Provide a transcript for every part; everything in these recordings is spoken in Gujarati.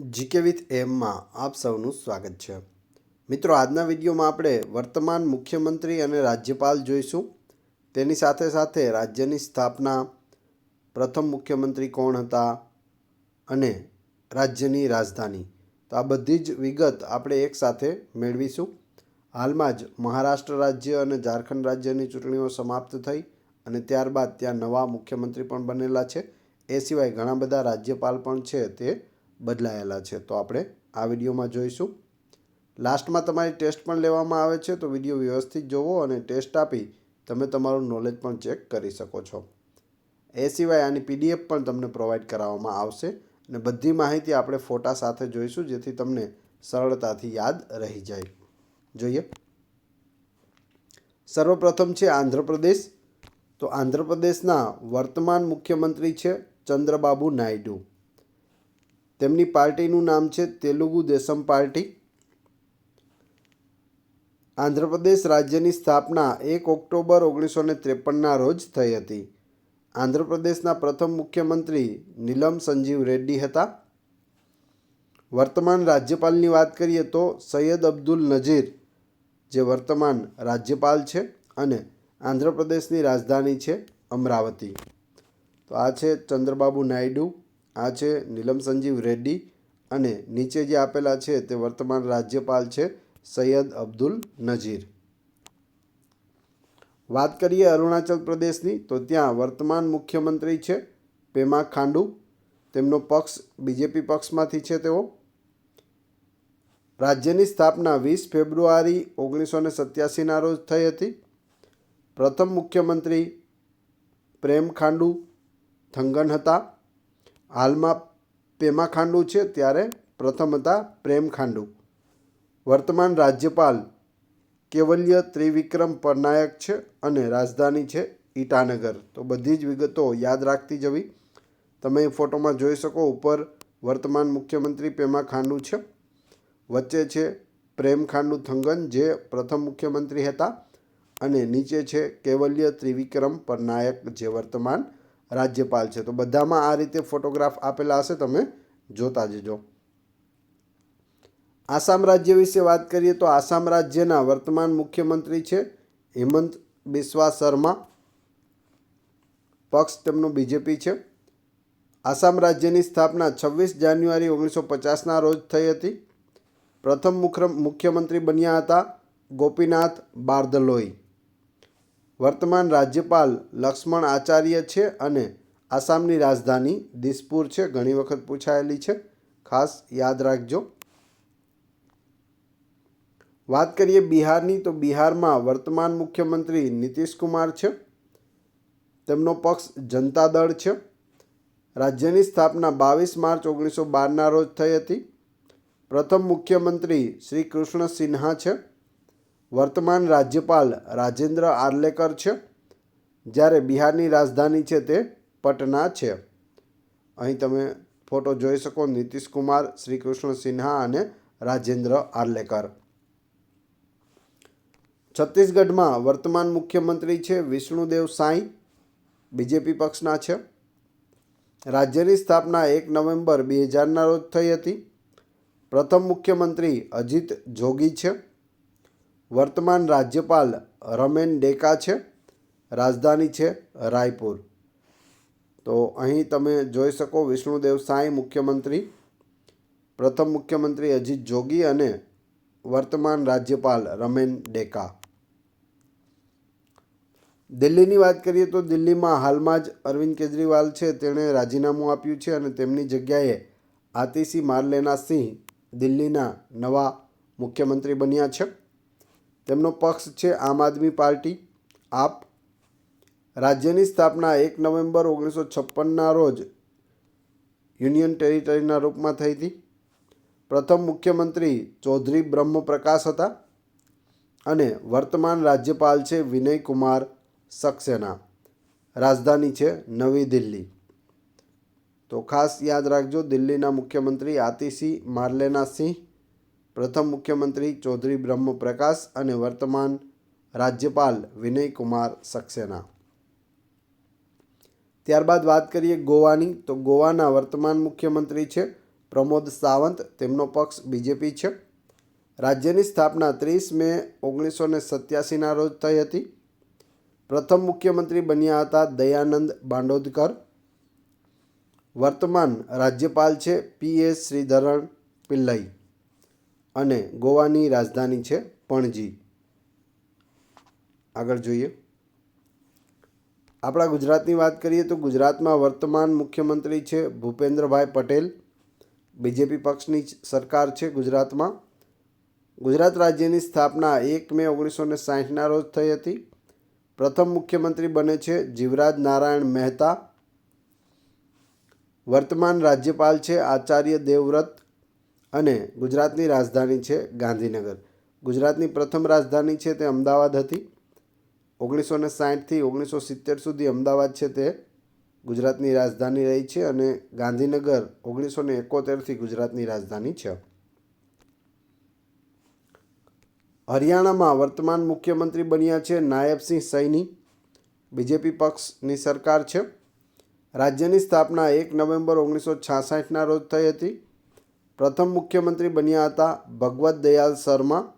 જીકે વિથ એમમાં આપ સૌનું સ્વાગત છે. મિત્રો, આજના વિડીયોમાં આપણે વર્તમાન મુખ્યમંત્રી અને રાજ્યપાલ જોઈશું. તેની સાથે સાથે રાજ્યની સ્થાપના, પ્રથમ મુખ્યમંત્રી કોણ હતા અને રાજ્યની રાજધાની. તો આ બધી જ વિગત આપણે એકસાથે મેળવીશું. હાલમાં જ મહારાષ્ટ્ર રાજ્ય અને ઝારખંડ રાજ્યની ચૂંટણીઓ સમાપ્ત થઈ અને ત્યારબાદ ત્યાં નવા મુખ્યમંત્રી પણ બનેલા છે. એ સિવાય ઘણા બધા રાજ્યપાલ પણ છે તે બદલાયેલા છે. તો આપણે આ વિડીયોમાં જોઈશું. લાસ્ટમાં તમારી ટેસ્ટ પણ લેવામાં આવે છે. તો વીડિયો વ્યવસ્થિત જોવો અને ટેસ્ટ આપી તમે તમારું નોલેજ પણ ચેક કરી શકો છો. એ સિવાય આની પીડીએફ પણ તમને પ્રોવાઈડ કરાવવામાં આવશે અને બધી માહિતી આપણે ફોટા સાથે જોઈશું જેથી તમને સરળતાથી યાદ રહી જાય. જોઈએ. સર્વપ્રથમ છે આંધ્રપ્રદેશ. તો આંધ્રપ્રદેશના વર્તમાન મુખ્યમંત્રી છે ચંદ્રબાબુ નાયડુ. તેમની પાર્ટીનું નામ છે તેલુગુ દેશમ પાર્ટી. આંધ્રપ્રદેશ રાજ્યની સ્થાપના એક ઓક્ટોબર ઓગણીસો ને ત્રેપનના રોજ થઈ હતી. આંધ્રપ્રદેશના પ્રથમ મુખ્યમંત્રી નીલમ સંજીવ રેડ્ડી હતા. વર્તમાન રાજ્યપાલની વાત કરીએ તો સૈયદ અબ્દુલ નજીર, જે વર્તમાન રાજ્યપાલ છે અને આંધ્રપ્રદેશની રાજધાની છે અમરાવતી. તો આ છે ચંદ્રબાબુ નાયડુ આ છે નીલમ સંજીવ રેડ્ડી અને નીચે જે આપેલા છે તે વર્તમાન રાજ્યપાલ છે સૈયદ અબ્દુલ નજીર. વાત કરીએ અરુણાચલ પ્રદેશની, તો ત્યાં વર્તમાન મુખ્યમંત્રી છે પેમા ખાંડુ. તેમનો પક્ષ બીજેપી પક્ષમાંથી છે તેઓ. રાજ્યની સ્થાપના વીસ ફેબ્રુઆરી ઓગણીસો ને સત્યાસીના રોજ થઈ હતી. પ્રથમ મુખ્યમંત્રી પ્રેમ ખાંડુ, થંગન હતા. હાલમાં પેમા ખાંડુ છે, ત્યારે પ્રથમ હતા પ્રેમ ખાંડુ. વર્તમાન રાજ્યપાલ કેવલ્ય ત્રિવિક્રમ પરનાયક છે અને રાજધાની છે ઈટાનગર. તો બધી જ વિગતો યાદ રાખતી જવી. તમે ફોટોમાં જોઈ શકો, ઉપર વર્તમાન મુખ્યમંત્રી પેમા ખાંડુ છે. વચ્ચે છે પ્રેમ ખાંડુ થંગન, જે પ્રથમ મુખ્યમંત્રી હતા. અને નીચે છે કેવલ્ય ત્રિવિક્રમ પરનાયક, જે વર્તમાન રાજ્યપાલ છે. તો બધામાં આ રીતે ફોટોગ્રાફ આપેલા હશે, તમે જોતા જજો. આસામ રાજ્ય વિશે વાત કરીએ તો આસામ રાજ્યના વર્તમાન મુખ્યમંત્રી છે હેમંત બિસ્વા શર્મા. પક્ષ તેમનો બીજેપી છે. આસામ રાજ્યની સ્થાપના છવ્વીસ જાન્યુઆરી ઓગણીસો પચાસના રોજ થઈ હતી. પ્રથમ મુખ્ય મુખ્યમંત્રી બન્યા હતા ગોપીનાથ બારદલોઈ. વર્તમાન રાજ્યપાલ લક્ષ્મણ આચાર્ય છે અને આસામની રાજધાની દિસપુર છે. ઘણી વખત પૂછાયેલી છે. ખાસ યાદ રાખજો. વાત કરીએ બિહારની, તો બિહારમાં વર્તમાન મુખ્યમંત્રી નીતિશ કુમાર છે. તેમનો પક્ષ જનતા દળ છે. રાજ્યની સ્થાપના બાવીસ માર્ચ ઓગણીસો બારના રોજ થઈ હતી. પ્રથમ મુખ્યમંત્રી શ્રી કૃષ્ણ સિન્હા છે. વર્તમાન રાજ્યપાલ રાજેન્દ્ર આર્લેકર છે, જ્યારે બિહારની રાજધાની છે તે પટના છે. અહીં તમે ફોટો જોઈ શકો નીતિશ કુમાર શ્રી કૃષ્ણ સિન્હા અને રાજેન્દ્ર આર્લેકર. છત્તીસગઢમાં વર્તમાન મુખ્યમંત્રી છે વિષ્ણુદેવ સાંઈ, બીજેપી પક્ષના છે. રાજ્યની સ્થાપના એક નવેમ્બર બે હજારના રોજ થઈ હતી. પ્રથમ મુખ્યમંત્રી અજીત જોગી છે. વર્તમાન રાજ્યપાલ રમેન ડેકા છે, રાજધાની છે, રાયપુર. તો અહીં તમે જોઈ શકો વિષ્ણુદેવ સાંઈ મુખ્યમંત્રી, પ્રથમ મુખ્યમંત્રી અજીત જોગી અને વર્તમાન રાજ્યપાલ રમેન ડેકા. દિલ્હીની વાત કરીએ તો દિલ્હીમાં હાલમાં જ અરવિંદ કેજરીવાલ છે, તેણે રાજીનામું આપ્યું છે અને તેમની જગ્યાએ આતિશી મારલેના સિંહ દિલ્હીના નવા મુખ્યમંત્રી બન્યા છે. તેમનો પક્ષ છે આમ આદમી પાર્ટી. આપ રાજ્યની સ્થાપના એક નવેમ્બર ઓગણીસો છપ્પનના રોજ યુનિયન ટેરિટરીના રૂપમાં થઈ હતી. પ્રથમ મુખ્યમંત્રી ચૌધરી બ્રહ્મપ્રકાશ હતા અને વર્તમાન રાજ્યપાલ છે વિનય કુમાર સક્સેના. રાજધાની છે નવી દિલ્હી. તો ખાસ યાદ રાખજો દિલ્હીના મુખ્યમંત્રી આતિશી માર્લેના સિંહ પ્રથમ મુખ્યમંત્રી ચૌધરી બ્રહ્મપ્રકાશ અને વર્તમાન રાજ્યપાલ વિનય કુમાર સક્સેના. ત્યારબાદ વાત કરીએ ગોવાની. તો ગોવાના વર્તમાન મુખ્યમંત્રી છે પ્રમોદ સાવંત. તેમનો પક્ષ બીજેપી છે. રાજ્યની સ્થાપના ત્રીસ મે ઓગણીસો ને સત્યાસીના રોજ થઈ હતી. પ્રથમ મુખ્યમંત્રી બન્યા હતા દયાનંદ બાંડોદકર. વર્તમાન રાજ્યપાલ છે પી એસ શ્રીધરણ પિલ્લઈ અને ગોવાની રાજધાની છે પણજી. આગળ જોઈએ. આપણા ગુજરાતની વાત કરીએ તો ગુજરાતમાં વર્તમાન મુખ્યમંત્રી છે ભૂપેન્દ્રભાઈ પટેલ. બીજેપી પક્ષની સરકાર છે ગુજરાતમાં. ગુજરાત રાજ્યની સ્થાપના એક મે ઓગણીસો ને સાહીઠના રોજ થઈ હતી. પ્રથમ મુખ્યમંત્રી બને છે જીવરાજ નારાયણ મહેતા. વર્તમાન રાજ્યપાલ છે આચાર્ય દેવવ્રત અને ગુજરાતની રાજધાની છે ગાંધીનગર. ગુજરાતની પ્રથમ રાજધાની છે તે અમદાવાદ હતી. ઓગણીસો ને સાહીઠથી ઓગણીસો સિત્તેર સુધી અમદાવાદ છે તે ગુજરાતની રાજધાની રહી છે અને ગાંધીનગર ઓગણીસો ને એકોતેરથી ગુજરાતની રાજધાની છે. હરિયાણામાં વર્તમાન મુખ્યમંત્રી બન્યા છે નાયબસિંહ સૈની. બીજેપી પક્ષની સરકાર છે. રાજ્યની સ્થાપના એક નવેમ્બર ઓગણીસો છાસઠના રોજ થઈ હતી. પ્રથમ મુખ્યમંત્રી બન્યા હતા ભગવત દયાલ શર્મા.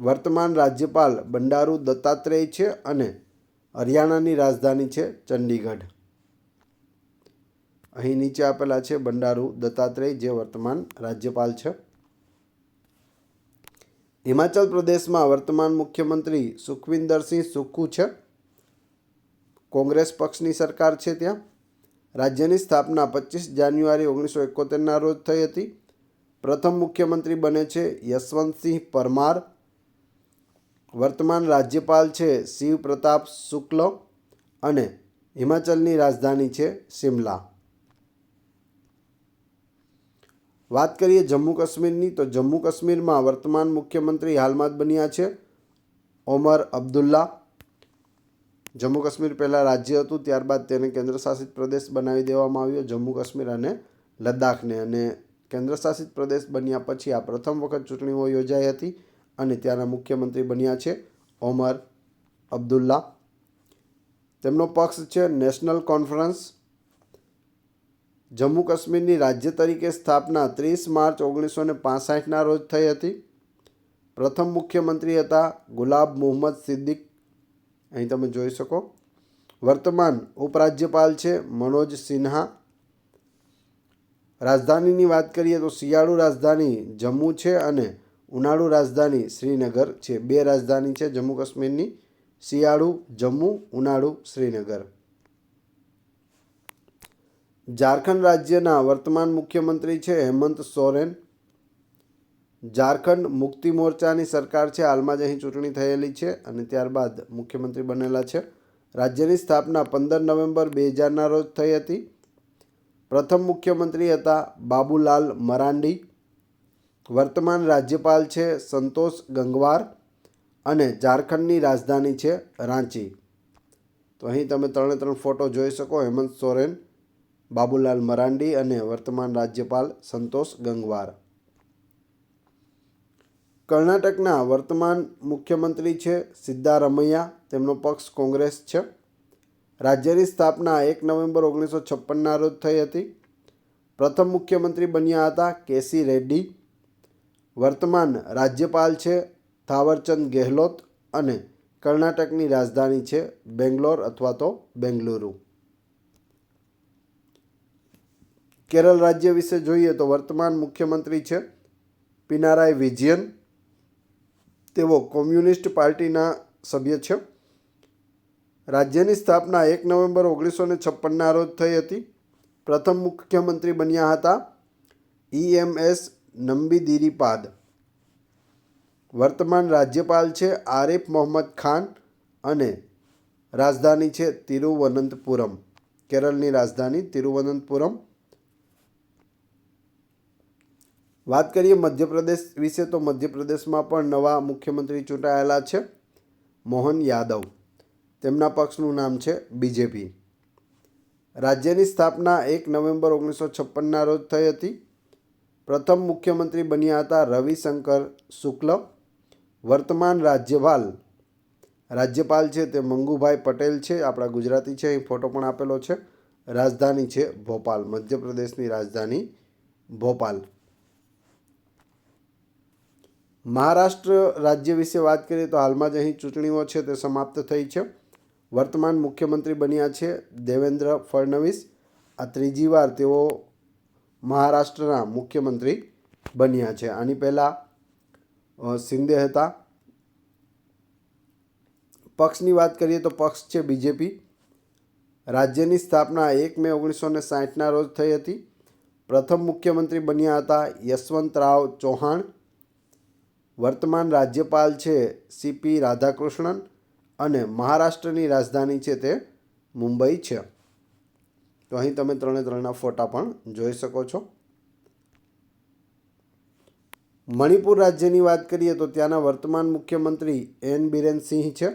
વર્તમાન રાજ્યપાલ બંડારુ દત્તાત્રેય છે અને હરિયાણાની રાજધાની છે ચંડીગઢ. અહીં નીચે આપેલા છે બંડારુ દત્તાત્રેય, જે વર્તમાન રાજ્યપાલ છે. હિમાચલ પ્રદેશમાં વર્તમાન મુખ્યમંત્રી સુખવિંદરસિંહ સુખુ છે. કોંગ્રેસ પક્ષની સરકાર છે ત્યાં. રાજ્યની સ્થાપના પચીસ જાન્યુઆરી ઓગણીસો એકોતેરના રોજ થઈ હતી. પ્રથમ મુખ્યમંત્રી બને છે યશવંતસિંહ પરમાર. વર્તમાન રાજ્યપાલ છે શિવ પ્રતાપ શુક્લ અને હિમાચલની રાજધાની છે શિમલા. વાત કરીએ જમ્મુ કાશ્મીરની, તો જમ્મુ કાશ્મીરમાં વર્તમાન મુખ્યમંત્રી હાલમાં જ બન્યા છે ઓમર અબ્દુલ્લા. જમ્મુ કાશ્મીર પહેલાં રાજ્ય હતું, ત્યારબાદ તેને કેન્દ્રશાસિત પ્રદેશ બનાવી દેવામાં આવ્યો, જમ્મુ કાશ્મીર અને લદ્દાખને. અને કેન્દ્રશાસિત પ્રદેશ બન્યા પછી આ પ્રથમ વખત ચૂંટણીઓ યોજાઈ હતી અને ત્યાંના મુખ્યમંત્રી બન્યા છે ઓમર અબ્દુલ્લા. તેમનો પક્ષ છે નેશનલ કોન્ફરન્સ. જમ્મુ કાશ્મીરની રાજ્ય તરીકે સ્થાપના ત્રીસ માર્ચ ઓગણીસો ને પાસઠના રોજ થઈ હતી. પ્રથમ મુખ્યમંત્રી હતા ગુલાબ મુહમ્મદ સિદ્દીક અહીં તમે જોઈ શકો. વર્તમાન ઉપરાજ્યપાલ છે મનોજ સિન્હા. રાજધાનીની વાત કરીએ તો શિયાળુ રાજધાની જમ્મુ છે અને ઉનાળુ રાજધાની શ્રીનગર છે. બે રાજધાની છે જમ્મુ કાશ્મીરની. શિયાળુ, જમ્મુ, ઉનાળુ, શ્રીનગર. ઝારખંડ રાજ્યના વર્તમાન મુખ્યમંત્રી છે હેમંત સોરેન. ઝારખંડ મુક્તિ મોરચાની સરકાર છે. હાલમાં જ અહીં ચૂંટણી થયેલી છે અને ત્યારબાદ મુખ્યમંત્રી બનેલા છે. રાજ્યની સ્થાપના પંદર નવેમ્બર બે હજારના રોજ થઈ હતી. પ્રથમ મુખ્યમંત્રી હતા બાબુલાલ મરાંડી. વર્તમાન રાજ્યપાલ છે સંતોષ ગંગવાર અને ઝારખંડની રાજધાની છે રાંચી. તો અહીં તમે ત્રણે ત્રણ ફોટો જોઈ શકો. હેમંત સોરેન, બાબુલાલ મરાંડી અને વર્તમાન રાજ્યપાલ સંતોષ ગંગવાર. કર્ણાટકના વર્તમાન મુખ્યમંત્રી છે સિદ્ધારમૈયા. તેમનો પક્ષ કોંગ્રેસ છે. રાજ્યની સ્થાપના એક નવેમ્બર ઓગણીસો છપ્પનના રોજ થઈ હતી. પ્રથમ મુખ્યમંત્રી બન્યા હતા કેસી રેડ્ડી. વર્તમાન રાજ્યપાલ છે થાવરચંદ ગેહલોત અને કર્ણાટકની રાજધાની છે બેંગ્લોર અથવા તો બેંગલુરુ. કેરળ રાજ્ય વિશે જોઈએ તો વર્તમાન મુખ્યમંત્રી છે પિનારાય વિજયન. તેઓ કોમ્યુનિસ્ટ પાર્ટીના સભ્ય છે. રાજ્યની સ્થાપના એક નવેમ્બર ઓગણીસો ને છપ્પનના રોજ થઈ હતી. પ્રથમ મુખ્યમંત્રી બન્યા હતા ઈએમએસ નંબીદિરીપાદ. વર્તમાન રાજ્યપાલ છે આરિફ મોહમ્મદ ખાન અને રાજધાની છે તિરુવનંતપુરમ, કેરળની રાજધાની તિરુવનંતપુરમ. વાત કરીએ મધ્યપ્રદેશ વિશે, તો મધ્યપ્રદેશમાં પણ નવા મુખ્યમંત્રી ચૂંટાયેલા છે મોહન યાદવ. તેમના પક્ષનું નામ છે બીજેપી. રાજ્યની સ્થાપના એક નવેમ્બર ઓગણીસો છપ્પનના રોજ થઈ હતી. પ્રથમ મુખ્યમંત્રી બન્યા હતા રવિશંકર શુક્લ. વર્તમાન રાજ્યપાલ રાજ્યપાલ છે તે મંગુભાઈ પટેલ છે, આપણા ગુજરાતી છે, અહીં ફોટો પણ આપેલો છે. રાજધાની છે ભોપાલ, મધ્યપ્રદેશની રાજધાની ભોપાલ. મહારાષ્ટ્ર રાજ્ય વિશે વાત કરીએ તો હાલમાં જ અહીં ચૂંટણીઓ છે તે સમાપ્ત થઈ છે. વર્તમાન મુખ્યમંત્રી બન્યા છે દેવેન્દ્ર ફડણવીસ. આ ત્રીજી વાર તેઓ મહારાષ્ટ્રના મુખ્યમંત્રી બન્યા છે. આની પહેલાં સિંદે હતા. પક્ષની વાત કરીએ તો પક્ષ છે બીજેપી. રાજ્યની સ્થાપના એક મે ઓગણીસો ને સાહીઠના રોજ થઈ હતી. પ્રથમ મુખ્યમંત્રી બન્યા હતા યશવંતરાવ ચૌહાણ. વર્તમાન રાજ્યપાલ છે સીપી રાધાકૃષ્ણન અને મહારાષ્ટ્રની રાજધાની છે તે મુંબઈ છે. તો અહીં તમે ત્રણે ત્રણના ફોટા પણ જોઈ શકો છો. મણિપુર રાજ્યની વાત કરીએ તો ત્યાંના વર્તમાન મુખ્યમંત્રી એન બિરેન સિંહ છે.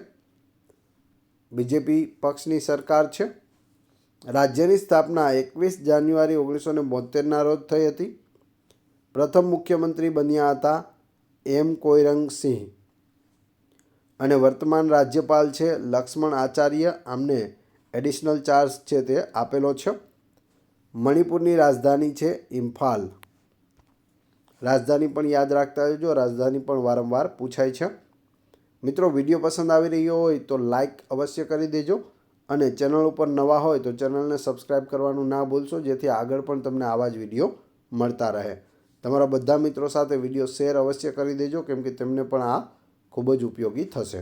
બીજેપી પક્ષની સરકાર છે. રાજ્યની સ્થાપના એકવીસ જાન્યુઆરી ઓગણીસો ને બોતેરના રોજ થઈ હતી. પ્રથમ મુખ્યમંત્રી બન્યા હતા એમ કોઈરંગ સિંહ. અને વર્તમાન રાજ્યપાલ છે લક્ષ્મણ આચાર્ય. આમને એડિશનલ ચાર્જ છે તે આપેલો છે. મણિપુરની રાજધાની છે ઇમ્ફાલ. રાજધાની પણ યાદ રાખતા રહેજો. રાજધાની પણ વારંવાર પૂછાય છે. મિત્રો, વીડિયો પસંદ આવી રહ્યો હોય તો લાઈક અવશ્ય કરી દેજો. અને ચેનલ ઉપર નવા હોય તો ચેનલને સબસ્ક્રાઈબ કરવાનું ના ભૂલશો, જેથી આગળ પણ તમને આવા જ વીડિયો મળતા રહે. તમારા બધા મિત્રો સાથે વીડિયો શેર અવશ્ય કરી દેજો, કેમ કે તેમને પણ આ ખૂબ જ ઉપયોગી થશે.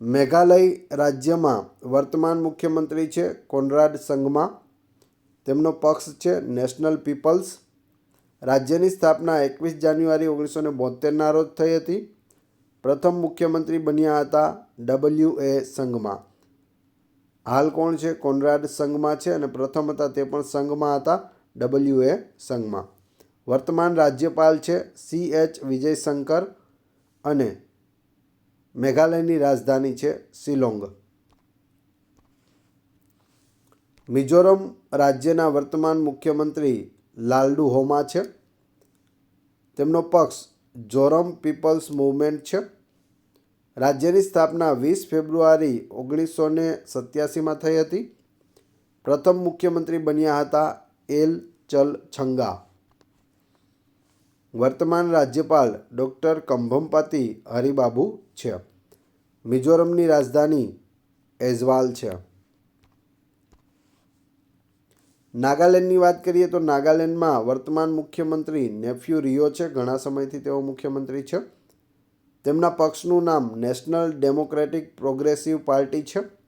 મેઘાલય રાજ્યમાં વર્તમાન મુખ્યમંત્રી છે કોનરાડ સંઘમાં તેમનો પક્ષ છે નેશનલ પીપલ્સ. રાજ્યની સ્થાપના એકવીસ જાન્યુઆરી ઓગણીસો ને બોતેરના રોજ થઈ હતી. પ્રથમ મુખ્યમંત્રી બન્યા હતા ડબલ્યુ એ સંઘમાં હાલ કોણ છે? કોનરાડ સંઘમાં છે અને પ્રથમ હતા તે પણ સંઘમાં હતા. ડબલ્યુ એ સંઘમાં વર્તમાન રાજ્યપાલ છે સી એચ વિજયશંકર અને મેઘાલયની રાજધાની છે શિલોંગ. મિઝોરમ રાજ્યના વર્તમાન મુખ્યમંત્રી લાલડુ હોમા છે. તેમનો પક્ષ જોરમ પીપલ્સ મૂવમેન્ટ છે. રાજ્યની સ્થાપના વીસ ફેબ્રુઆરી ઓગણીસો ને સત્યાસીમાં થઈ હતી. પ્રથમ મુખ્યમંત્રી બન્યા હતા એલ ચલ છંગા. વર્તમાન રાજ્યપાલ ડૉક્ટર કંભમપાતી હરિબાબુ છે. મિઝોરમની રાજધાની એઝવાલ છે. નાગાલેન્ડની વાત કરીએ તો નાગાલેન્ડમાં વર્તમાન મુખ્યમંત્રી નેફ્યુ રિયો છે. ઘણા સમયથી તેઓ મુખ્યમંત્રી છે. તેમના પક્ષનું નામ નેશનલ ડેમોક્રેટિક પ્રોગ્રેસિવ પાર્ટી છે.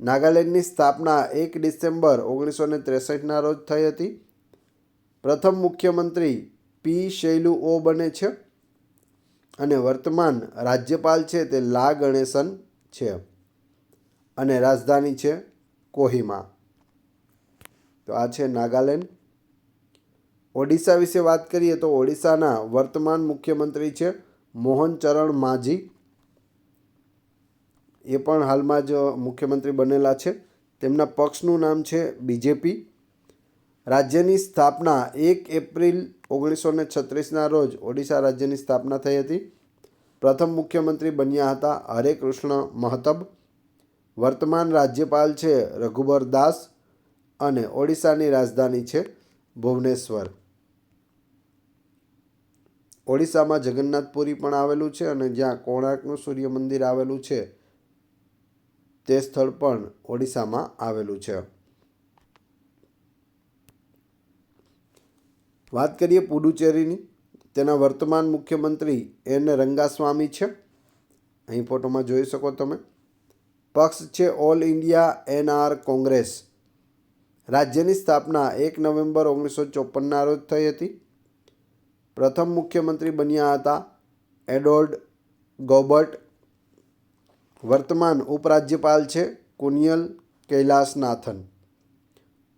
નાગાલેન્ડની સ્થાપના એક ડિસેમ્બર ઓગણીસો ને ત્રેસઠના રોજ થઈ હતી. પ્રથમ મુખ્યમંત્રી પી શૈલુ ઓ બને છે અને વર્તમાન રાજ્યપાલ છે તે લા ગણેશન છે અને રાજધાની છે કોહિમા. તો આ છે નાગાલેન્ડ. ઓડિશા વિશે વાત કરીએ તો ઓડિશાના વર્તમાન મુખ્યમંત્રી છે મોહન ચરણ માઝી એ પણ હાલમાં જ મુખ્યમંત્રી બનેલા છે. તેમના પક્ષનું નામ છે બીજેપી. રાજ્યની સ્થાપના એક એપ્રિલ ઓગણીસો ને છત્રીસના રોજ ઓડિશા રાજ્યની સ્થાપના થઈ હતી. પ્રથમ મુખ્યમંત્રી બન્યા હતા હરે કૃષ્ણ મહતબ. વર્તમાન રાજ્યપાલ છે રઘુબર દાસ અને ઓડિશાની રાજધાની છે ભુવનેશ્વર. ઓડિશામાં જગન્નાથપુરી પણ આવેલું છે અને જ્યાં કોણાર્કનું સૂર્ય મંદિર આવેલું છે. તે સ્થળ પણ ઓડિશામાં આવેલું છે. વાત કરીએ પુડુચેરીની. તેના વર્તમાન મુખ્યમંત્રી એન. રંગાસ્વામી છે. અહીં ફોટોમાં જોઈ શકો તમે. પક્ષ છે ઓલ ઇન્ડિયા એનઆર કોંગ્રેસ. રાજ્યની સ્થાપના એક નવેમ્બર ઓગણીસો ચોપનના રોજ થઈ હતી. પ્રથમ મુખ્યમંત્રી બન્યા હતા એડોલ્ડ ગોબર્ટ વર્તમાન ઉપરાજ્યપાલ છે કુનિયલ કૈલાસનાથન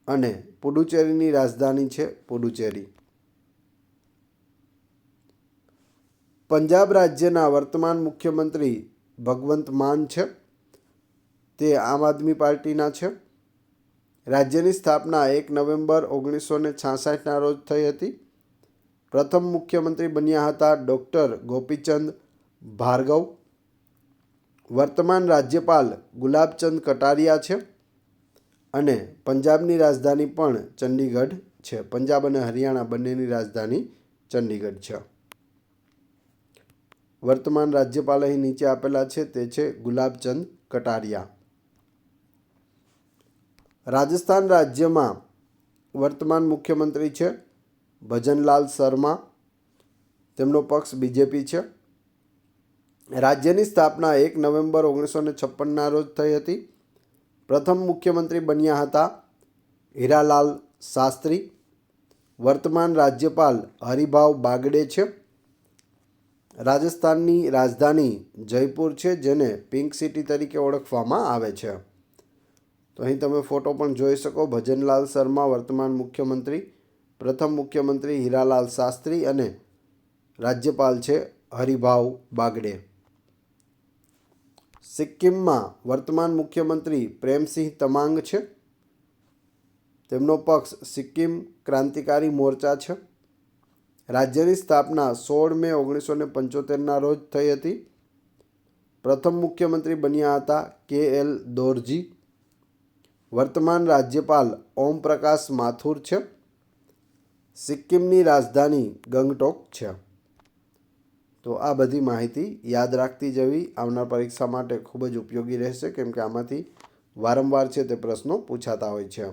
અને પુડુચેરીની રાજધાની છે પુડુચેરી. પંજાબ રાજ્યના વર્તમાન મુખ્યમંત્રી ભગવંત માન છે. તે આમ આદમી પાર્ટીના છે. રાજ્યની સ્થાપના એક નવેમ્બર ઓગણીસો ને છાસઠના રોજ થઈ હતી. પ્રથમ મુખ્યમંત્રી બન્યા હતા ડૉક્ટર ગોપીચંદ ભાર્ગવ. વર્તમાન રાજ્યપાલ ગુલાબચંદ કટારિયા છે અને પંજાબની રાજધાની પણ ચંડીગઢ છે. પંજાબ અને હરિયાણા બંનેની રાજધાની ચંડીગઢ છે. વર્તમાન રાજ્યપાલ અહીં નીચે આપેલા છે તે છે ગુલાબચંદ કટારિયા. રાજસ્થાન રાજ્યમાં વર્તમાન મુખ્યમંત્રી છે ભજનલાલ શર્મા. તેમનો પક્ષ બીજેપી છે. રાજ્યની સ્થાપના એક નવેમ્બર ઓગણીસો ને છપ્પનના રોજ થઈ હતી. પ્રથમ મુખ્યમંત્રી બન્યા હતા હીરાલાલ શાસ્ત્રી. વર્તમાન રાજ્યપાલ હરિભાવ બાગડે છે. રાજસ્થાનની રાજધાની જયપુર છે, જેને પિંક સિટી તરીકે ઓળખવામાં આવે છે. તો અહીં તમે ફોટો પણ જોઈ શકો. ભજનલાલ શર્મા, વર્તમાન મુખ્યમંત્રી. પ્રથમ મુખ્યમંત્રી હીરાલાલ શાસ્ત્રી અને રાજ્યપાલ છે હરિભાવ બાગડે. સિક્કિમમાં વર્તમાન મુખ્યમંત્રી પ્રેમસિંહ તમાંગ છે. તેમનો પક્ષ સિક્કિમ ક્રાંતિકારી મોરચા છે. રાજ્યની સ્થાપના સોળ મે ઓગણીસો ને પંચોતેરના રોજ થઈ હતી. પ્રથમ મુખ્યમંત્રી બન્યા હતા કે એલ દોરજી. વર્તમાન રાજ્યપાલ ઓમ પ્રકાશ માથુર છે. સિક્કિમની રાજધાની ગંગટોક છે. તો આ બધી માહિતી યાદ રાખતી જવી આવનાર પરીક્ષા માટે ખૂબ જ ઉપયોગી રહેશે, કેમ કે આમાંથી વારંવાર છે તે પ્રશ્નો પૂછાતા હોય છે.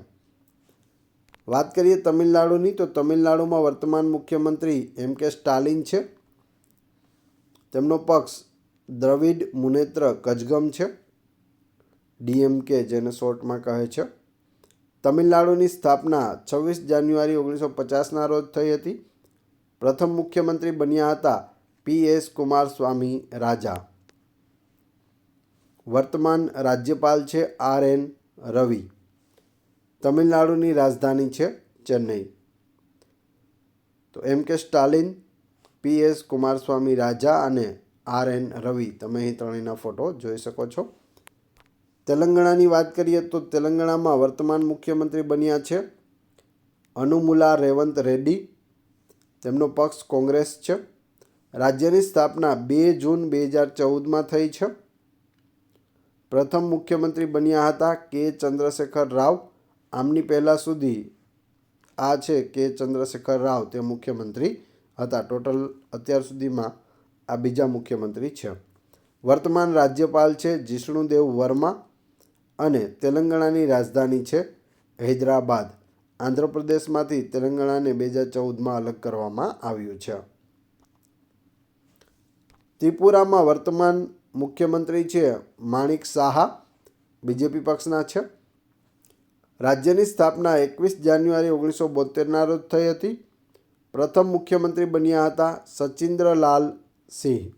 વાત કરીએ તમિલનાડુની, તો તમિલનાડુમાં વર્તમાન મુખ્યમંત્રી એમ કે સ્ટાલિન છે. તેમનો પક્ષ દ્રવિડ મુનેત્ર કજગમ છે. ડીએમકે જેને શોર્ટમાં કહે છે. તમિલનાડુની સ્થાપના છવ્વીસ જાન્યુઆરી ઓગણીસો પચાસના રોજ થઈ હતી. પ્રથમ મુખ્યમંત્રી બન્યા હતા પી એસ કુમારસ્વામી રાજા. વર્તમાન રાજ્યપાલ છે આર એન રવિ. તમિલનાડુની રાજધાની છે ચેન્નઈ. તો એમ કે સ્ટાલિન પી એસ કુમારસ્વામી રાજા અને આર એન રવિ. તમે અહીં ત્રણેયના ફોટો જોઈ શકો છો. તેલંગાણાની વાત કરીએ તો તેલંગાણામાં વર્તમાન મુખ્યમંત્રી બન્યા છે અનુમુલા રેવંત રેડ્ડી. તેમનો પક્ષ કોંગ્રેસ છે. રાજ્યની સ્થાપના બે જૂન બે હજાર ચૌદમાં થઈ છે. પ્રથમ મુખ્યમંત્રી બન્યા હતા કે ચંદ્રશેખર રાવ. આમની પહેલાં સુધી આ છે કે ચંદ્રશેખર રાવ તે મુખ્યમંત્રી હતા. ટોટલ અત્યાર સુધીમાં આ બીજા મુખ્યમંત્રી છે. વર્તમાન રાજ્યપાલ છે જિષ્ણુદેવ વર્મા અને તેલંગાણાની રાજધાની છે હૈદરાબાદ. આંધ્રપ્રદેશમાંથી તેલંગાણાને બે હજાર ચૌદમાં અલગ કરવામાં આવ્યું છે. ત્રિપુરામાં વર્તમાન મુખ્યમંત્રી છે માણિક સાહા, બીજેપી પક્ષના છે. રાજ્યની સ્થાપના એકવીસ જાન્યુઆરી ઓગણીસો બોતેરના રોજ થઈ હતી. પ્રથમ મુખ્યમંત્રી બન્યા હતા સચિન્દ્રલાલ સિંહ.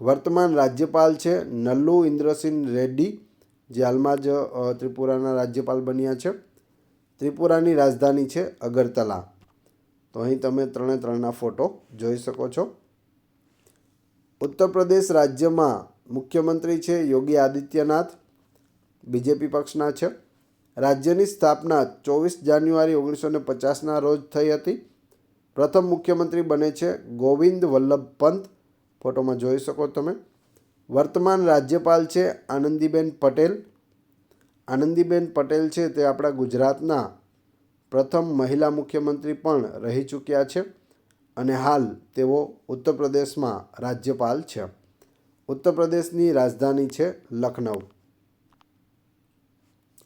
વર્તમાન રાજ્યપાલ છે નલ્લુ ઇન્દ્રસિંહ રેડ્ડી, જે હાલમાં જ ત્રિપુરાના રાજ્યપાલ બન્યા છે. ત્રિપુરાની રાજધાની છે અગરતલા. તો અહીં તમે ત્રણે ત્રણના ફોટો જોઈ શકો છો. ઉત્તર પ્રદેશ રાજ્યમાં મુખ્યમંત્રી છે યોગી આદિત્યનાથ, બીજેપી પક્ષના છે. રાજ્યની સ્થાપના ચોવીસ જાન્યુઆરી ઓગણીસો ને પચાસના રોજ થઈ હતી. પ્રથમ મુખ્યમંત્રી બને છે ગોવિંદ વલ્લભ પંત. ફોટોમાં જોઈ શકો તમે. વર્તમાન રાજ્યપાલ છે આનંદીબેન પટેલ. આનંદીબેન પટેલ છે તે આપણા ગુજરાતના પ્રથમ મહિલા મુખ્યમંત્રી પણ રહી ચૂક્યા છે. અને હાલ તેઓ ઉત્તર પ્રદેશમાં રાજ્યપાલ છે. ઉત્તર પ્રદેશની રાજધાની છે લખનઉ.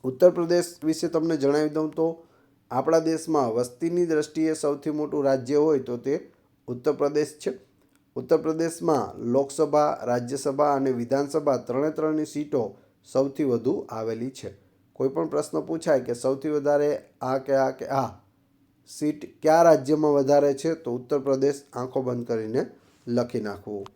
ઉત્તર પ્રદેશ વિશે તમને જણાવી દઉં તો આપણા દેશમાં વસ્તીની દ્રષ્ટિએ સૌથી મોટું રાજ્ય હોય તો તે ઉત્તર પ્રદેશ છે. ઉત્તર પ્રદેશમાં લોકસભા, રાજ્યસભા અને વિધાનસભા ત્રણે ત્રણની સીટો સૌથી વધુ આવેલી છે. કોઈ પણ પ્રશ્ન પૂછાય કે સૌથી વધારે આ કે આ કે આ સીટ કયા રાજ્યમાં વધારે છે તો ઉત્તર પ્રદેશ આંખો બંધ કરીને લખી નાખવું.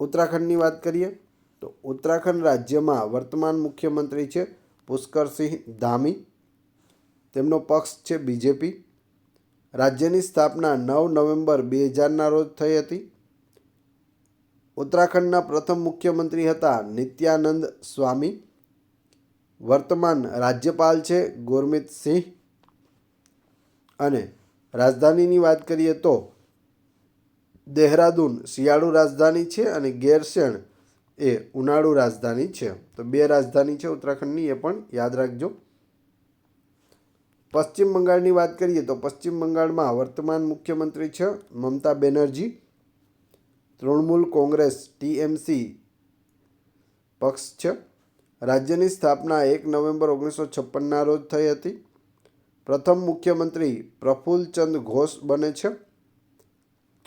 ઉત્તરાખંડની વાત કરીએ તો ઉત્તરાખંડ રાજ્યમાં વર્તમાન મુખ્યમંત્રી છે પુષ્કરસિંહ ધામી. તેમનો પક્ષ છે બીજેપી. રાજ્યની સ્થાપના નવ નવેમ્બર બે હજારના રોજ થઈ હતી. ઉત્તરાખંડના પ્રથમ મુખ્યમંત્રી હતા નિત્યાનંદ સ્વામી. વર્તમાન રાજ્યપાલ છે ગુરમિત સિંહ. અને રાજધાનીની વાત કરીએ તો દેહરાદૂન શિયાળુ રાજધાની છે અને ગેરસેણ એ ઉનાળુ રાજધાની છે. તો બે રાજધાની છે ઉત્તરાખંડની, એ પણ યાદ રાખજો. પશ્ચિમ બંગાળની વાત કરીએ તો પશ્ચિમ બંગાળમાં વર્તમાન મુખ્યમંત્રી છે મમતા બેનર્જી. તૃણમૂલ કોંગ્રેસ, ટીએમસી પક્ષ છે. રાજ્યની સ્થાપના એક નવેમ્બર ઓગણીસો છપ્પનના રોજ થઈ હતી. પ્રથમ મુખ્યમંત્રી પ્રફુલ્લચંદ ઘોષ બને છે.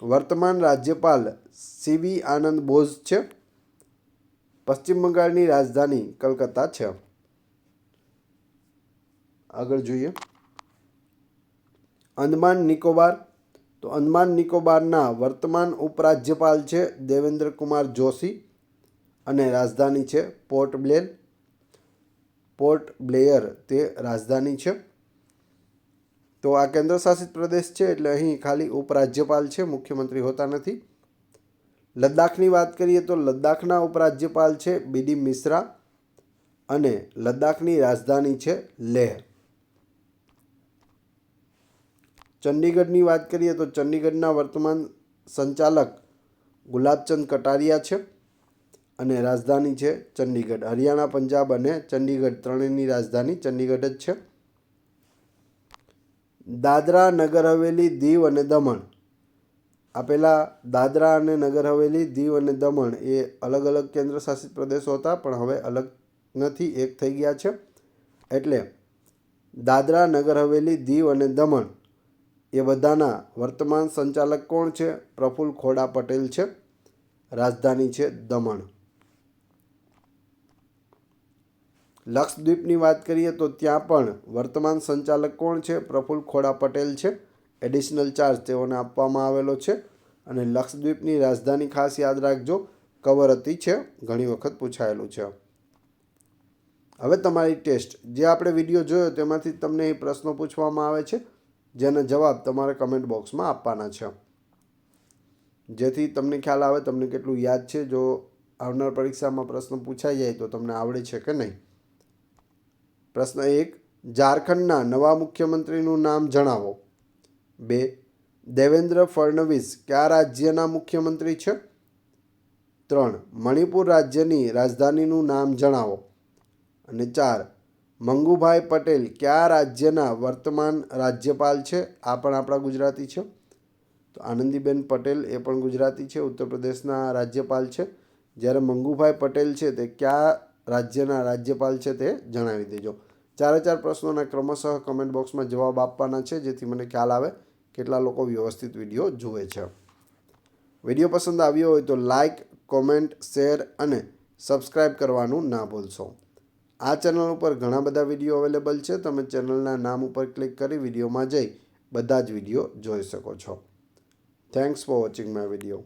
વર્તમાન રાજ્યપાલ સીવી આનંદ બોઝ છે. પશ્ચિમ બંગાળની રાજધાની કલકત્તા છે. આગળ જોઈએ. અંદમાન નિકોબાર. તો અંદમાન નિકોબારના વર્તમાન ઉપરાજ્યપાલ છે દેવેન્દ્ર કુમાર જોશી અને રાજધાની છે પોર્ટ બ્લેર. પોર્ટ બ્લેયર તે રાજધાની છે. તો આ કેન્દ્ર શાસિત પ્રદેશ છે એટલે અહીં ખાલી ઉપરાજ્યપાલ છે, મુખ્યમંત્રી હોતા નથી. લદ્દાખની વાત કરીએ તો લદ્દાખના ઉપરાજ્યપાલ છે બીડી મિશ્રા અને લદ્દાખની રાજધાની છે લેહ. ચંડીગઢની વાત કરીએ તો ચંડીગઢના વર્તમાન સંચાલક ગુલાબચંદ કટારિયા છે અને રાજધાની છે ચંડીગઢ હરિયાણા, પંજાબ અને ચંડીગઢ ત્રણેયની રાજધાની ચંડીગઢ જ છે. દાદરા નગર હવેલી દીવ અને દમણ. આપેલા દાદરા અને નગર હવેલી દીવ અને દમણ એ અલગ અલગ કેન્દ્ર શાસિત પ્રદેશો હતા, પણ હવે અલગ નથી, એક થઈ ગયા છે. એટલે દાદરા નગર હવેલી દીવ અને દમણ એ બધાના વર્તમાન સંચાલક કોણ છે? પ્રફુલ્લ ખોડા પટેલ છે. રાજધાની છે દમણ. લક્ષદ્વીપની વાત કરીએ તો ત્યાં પણ વર્તમાન સંચાલક કોણ છે? પ્રફુલ્લ ખોડા પટેલ છે. એડિશનલ ચાર્જ તેઓને આપવામાં આવેલો છે. અને લક્ષદ્વીપની રાજધાની ખાસ યાદ રાખજો, કવરતી છે. ઘણી વખત પૂછાયેલું છે. હવે તમારી ટેસ્ટ. જે આપણે વીડિયો જોયો તેમાંથી તમને એ પ્રશ્નો પૂછવામાં આવે છે. જેનો જવાબ તમારે કમેન્ટ બોક્સમાં આપવાના છે. જેથી તમને ખ્યાલ આવે, તમને કેટલું યાદ છે. જો આવનાર પરીક્ષામાં પ્રશ્ન પૂછાઈ જાય તો તમને આવડે છે કે નહીં. પ્રશ્ન એક, ઝારખંડના નવા મુખ્યમંત્રીનું નામ જણાવો. બે, દેવેન્દ્ર ફડણવીસ કયા રાજ્યના મુખ્યમંત્રી છે? ત્રણ, મણિપુર રાજ્યની રાજધાનીનું નામ જણાવો. અને ચાર, મંગુભાઈ પટેલ કયા રાજ્યના વર્તમાન રાજ્યપાલ છે? આ પણ આપણા ગુજરાતી છે. તો આનંદીબેન પટેલ એ પણ ગુજરાતી છે, ઉત્તર પ્રદેશના રાજ્યપાલ છે. જ્યારે મંગુભાઈ પટેલ છે તે કયા રાજ્યના રાજ્યપાલ છે તે જણાવી દેજો. ચારે ચાર પ્રશ્નોના ક્રમશઃ કમેન્ટ બોક્સમાં જવાબ આપવાના છે, જેથી મને ખ્યાલ આવે કેટલા લોકો વ્યવસ્થિત વીડિયો જુએ છે. વીડિયો પસંદ આવ્યો હોય તો લાઇક કોમેન્ટ શેર અને સબસ્ક્રાઈબ કરવાનું ના ભૂલશો. આ ચેનલ ઉપર ઘણા બધા વીડિયો અવેલેબલ છે. તમે ચેનલના નામ ઉપર ક્લિક કરી વિડીયોમાં જઈ બધા જ વીડિયો જોઈ શકો છો. Thanks for watching my video